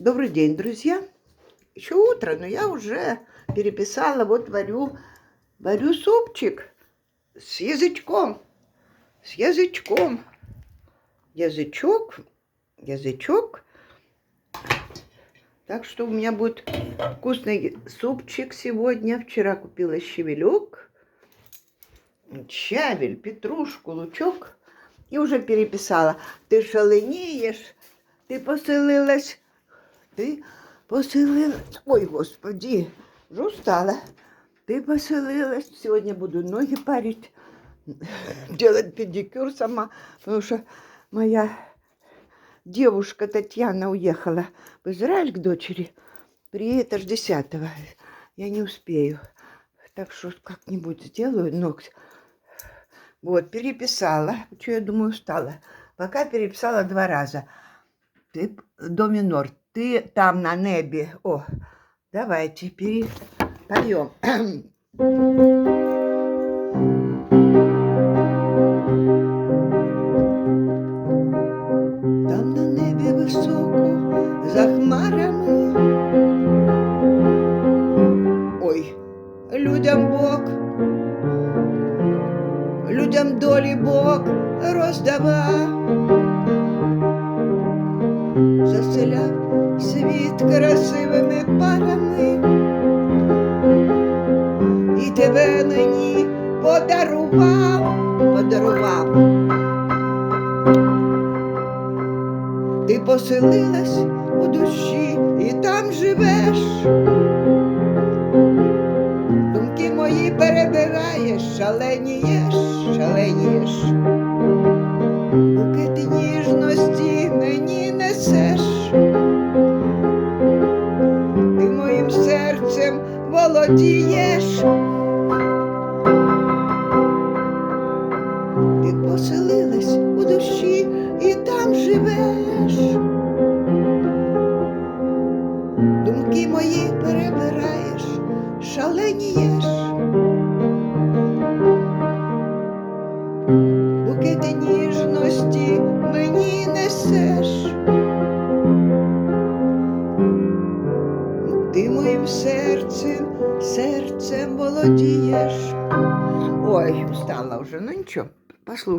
Добрый день, друзья. Еще утро, но я уже переписала, вот варю, варю супчик с язычком, с язычком. Язычок, язычок. Так что у меня будет вкусный супчик сегодня. Вчера купила щавелек, щавель, петрушку, лучок. И уже переписала. Ти шаленієш, ти поселилась, ти поселилась. Ой, господи, вже устала. Ты поселилась. Сегодня буду ноги парить, делать педикюр сама, потому что моя девушка Татьяна уехала в Израиль к дочери. Приедет аж 10 Я не успею. Так что как-нибудь сделаю ногти. Вот, переписала. Что я думаю, устала. Пока переписала два раза. Ты до минор. Ты там на небе. О, давайте перепоем. Там на небі високо, за хмарами. Ой, людям Бог, людям долі Бог роздавав, світ красивими парами, і тебе мені подарував, подарував. Ти поселилась у душі і там живеш. Думки мої перебираєш, шаленієш, шаленієш. Володієш. Ти поселилась у душі і там живеш. Думки мої перебираєш, шаленієш. Букети ніжності мені несеш. Ти моїм серцем, серцем володієш. Ой, устала вже, ну нічого, послушай.